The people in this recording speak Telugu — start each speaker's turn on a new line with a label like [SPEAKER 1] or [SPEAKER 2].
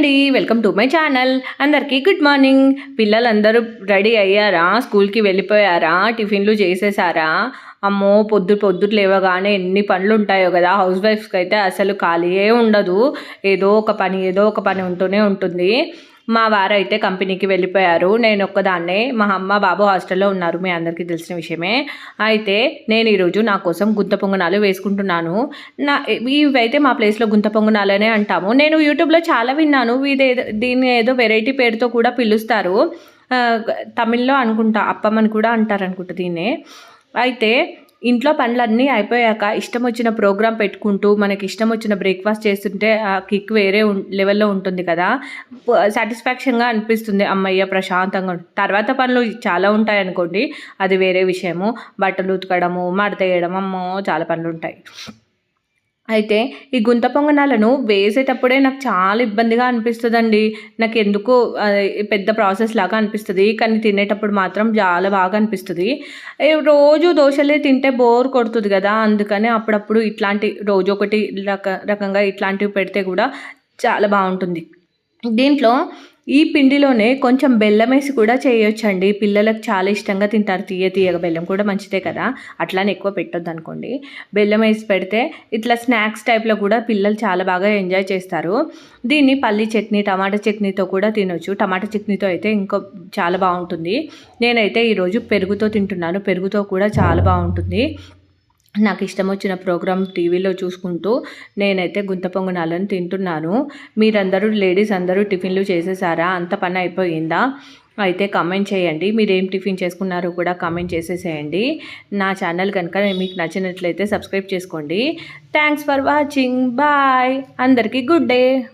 [SPEAKER 1] అండి. Welcome to my channel. అందరికీ గుడ్ మార్నింగ్. పిల్లలందరూ రెడీ అయ్యారా? స్కూల్కి వెళ్ళిపోయారా? టిఫిన్లు చేసేసారా? అమ్మో పొద్దు పొద్దుట లేవగానే ఎన్ని పనులు ఉంటాయో కదా. హౌస్ వైఫ్స్కి అయితే అసలు ఖాళీయే ఉండదు. ఏదో ఒక పని ఏదో ఒక పని ఉంటూనే ఉంటుంది. మా వారు అయితే కంపెనీకి వెళ్ళిపోయారు. నేను ఒక్కదాన్నే మా అమ్మ బాబు హాస్టల్లో ఉన్నారు. మీ అందరికీ తెలిసిన విషయమే. అయితే నేను ఈరోజు నా కోసం గుంత పొంగనాలు వేసుకుంటున్నాను. నా ఇవైతే మా ప్లేస్లో గుంత పొంగనాలనే అంటాము. నేను యూట్యూబ్లో చాలా విన్నాను. ఇది ఏదో దీన్ని ఏదో వెరైటీ పేరుతో కూడా పిలుస్తారు. తమిళ్ళో అనుకుంటా అప్పమ్మని కూడా అంటారు అనుకుంటా దీన్నే. అయితే ఇంట్లో పనులన్నీ అయిపోయాక ఇష్టం వచ్చిన ప్రోగ్రామ్ పెట్టుకుంటూ మనకి ఇష్టం వచ్చిన బ్రేక్ఫాస్ట్ చేస్తుంటే ఆ కిక్ వేరే ఉం- లెవెల్లో ఉంటుంది కదా. సాటిస్ఫాక్షన్గా అనిపిస్తుంది. అమ్మయ్య ప్రశాంతంగా తర్వాత పనులు చాలా ఉంటాయి అనుకోండి అది వేరే విషయము. బట్టలు ఉతకడము మడత వేయడం అమ్మో చాలా పనులు ఉంటాయి అయితే ఈ గుంత పొంగనాలను వేసేటప్పుడే నాకు చాలా ఇబ్బందిగా అనిపిస్తుందండి. నాకు ఎందుకు పెద్ద ప్రాసెస్ లాగా అనిపిస్తుంది. కానీ తినేటప్పుడు మాత్రం చాలా బాగా అనిపిస్తుంది. రోజు దోశలే తింటే బోర్ కొడుతుంది కదా. అందుకని అప్పుడప్పుడు ఇట్లాంటి రోజు ఒకటి రక రకంగా ఇట్లాంటివి పెడితే కూడా చాలా బాగుంటుంది. దీంట్లో ఈ పిండిలోనే కొంచెం బెల్లం వేసి కూడా చేయొచ్చండి. పిల్లలకు చాలా ఇష్టంగా తింటారు. తీయ తీయగ బెల్లం కూడా మంచిదే కదా. అట్లానే ఎక్కువ పెట్టొద్దు అనుకోండి బెల్లం వేసి పెడితే ఇట్లా స్నాక్స్ టైప్లో కూడా పిల్లలు చాలా బాగా ఎంజాయ్ చేస్తారు. దీన్ని పల్లి చట్నీ టమాటా చట్నీతో కూడా తినొచ్చు. టమాటా చట్నీతో అయితే ఇంకో చాలా బాగుంటుంది. నేనైతే ఈరోజు పెరుగుతో తింటున్నాను. పెరుగుతో కూడా చాలా బాగుంటుంది. నాకు ఇష్టం వచ్చిన ప్రోగ్రామ్ టీవీలో చూసుకుంటూ నేనైతే గుంత పొంగనాలను తింటున్నాను. మీరందరూ లేడీస్ అందరూ టిఫిన్లు చేసేసారా? అంత పని అయిపోయిందా? అయితే కామెంట్ చేయండి. మీరు ఏం టిఫిన్ చేసుకున్నారో కూడా కామెంట్ చేసేసేయండి. నా ఛానల్ కనుక మీకు నచ్చినట్లయితే సబ్స్క్రైబ్ చేసుకోండి. Thanks for watching. బాయ్. అందరికీ గుడ్ డే.